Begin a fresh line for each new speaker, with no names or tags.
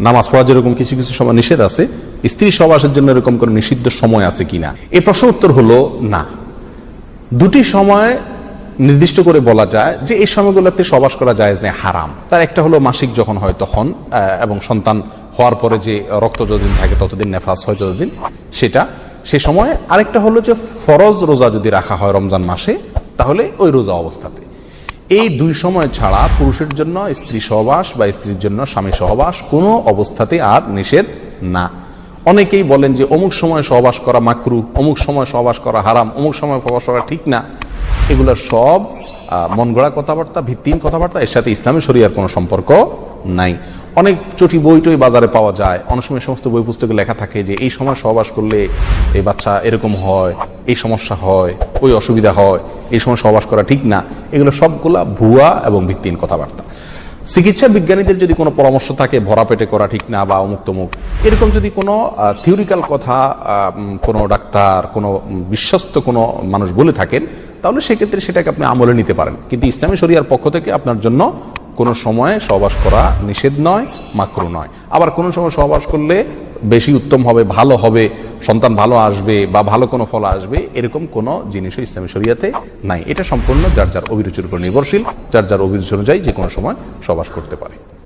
নামাজ পড়া যেরকম কিছু কিছু সময় নিষেধ আছে, স্ত্রী সবাসের জন্য এরকম কোনো নিষিদ্ধ সময় আছে কিনা? এই প্রশ্ন উত্তর হলো না। দুটি সময় নির্দিষ্ট করে বলা যায় যে এই সময়গুলোতে সবাস করা যায় না হারাম। তার একটা হলো মাসিক যখন হয় তখন এবং সন্তান হওয়ার পরে যে রক্ত যতদিন থাকে ততদিন নেফাস হয় ততদিন সেটা। সে সময় আরেকটা হলো যে ফরজ রোজা যদি রাখা হয় রমজান মাসে, তাহলে ওই রোজা অবস্থাতে। এই দুই সময় ছাড়া পুরুষের জন্য স্ত্রী সহবাস বা স্ত্রীর জন্য স্বামী সহবাস কোনো অবস্থাতে আর নিষেধ না। অনেকেই বলেন যে অমুক সময় সহবাস করা মাকরু, অমুক সময় সহবাস করা হারাম, অমুক সময় সহবাস করা ঠিক না। এগুলো সব মন গড়া কথাবার্তা, ভিত্তিহীন কথাবার্তা, এর সাথে ইসলামী শরিয়ার কোনো সম্পর্ক নাই। অনেক চটি বই টই বাজারে পাওয়া যায়। অনেক সময় সমস্ত বই পুস্তকে লেখা থাকে যে এই সময় সহবাস করলে এই বাচ্চা এরকম হয় এই সমস্যা হয়, ওই অসুবিধা হয়, এই সময় সহবাস করা ঠিক না, এগুলো সবগুলা ভুয়া এবং ভিত্তিহীন কথাবার্তা। চিকিৎসা বিজ্ঞানীদের যদি কোনো পরামর্শ থাকে, ভরা পেটে করা ঠিক না বা অমুক তমুক, এরকম যদি কোনো থিওরিক্যাল কথা কোনো ডাক্তার, কোনো বিশ্বস্ত কোনো মানুষ বলে থাকেন, তাহলে সেক্ষেত্রে সেটাকে আপনি আমলে নিতে পারেন। কিন্তু ইসলামী শরিয়ার পক্ষ থেকে আপনার জন্য কোনো সময় সহবাস করা নিষেধ নয়, মাকরু নয়। আবার কোনো সময় সহবাস করলে বেশি উত্তম হবে, ভালো হবে সন্তান ভালো আসবে বা ভালো কোনো ফল আসবে, এরকম কোনো জিনিসও ইসলামী শরিয়াতে নাই। এটা সম্পূর্ণ যার যার অভিরুচির উপর নির্ভরশীল, যার যার অভিরুচি অনুযায়ী যে কোনো সময় সবাস করতে পারে।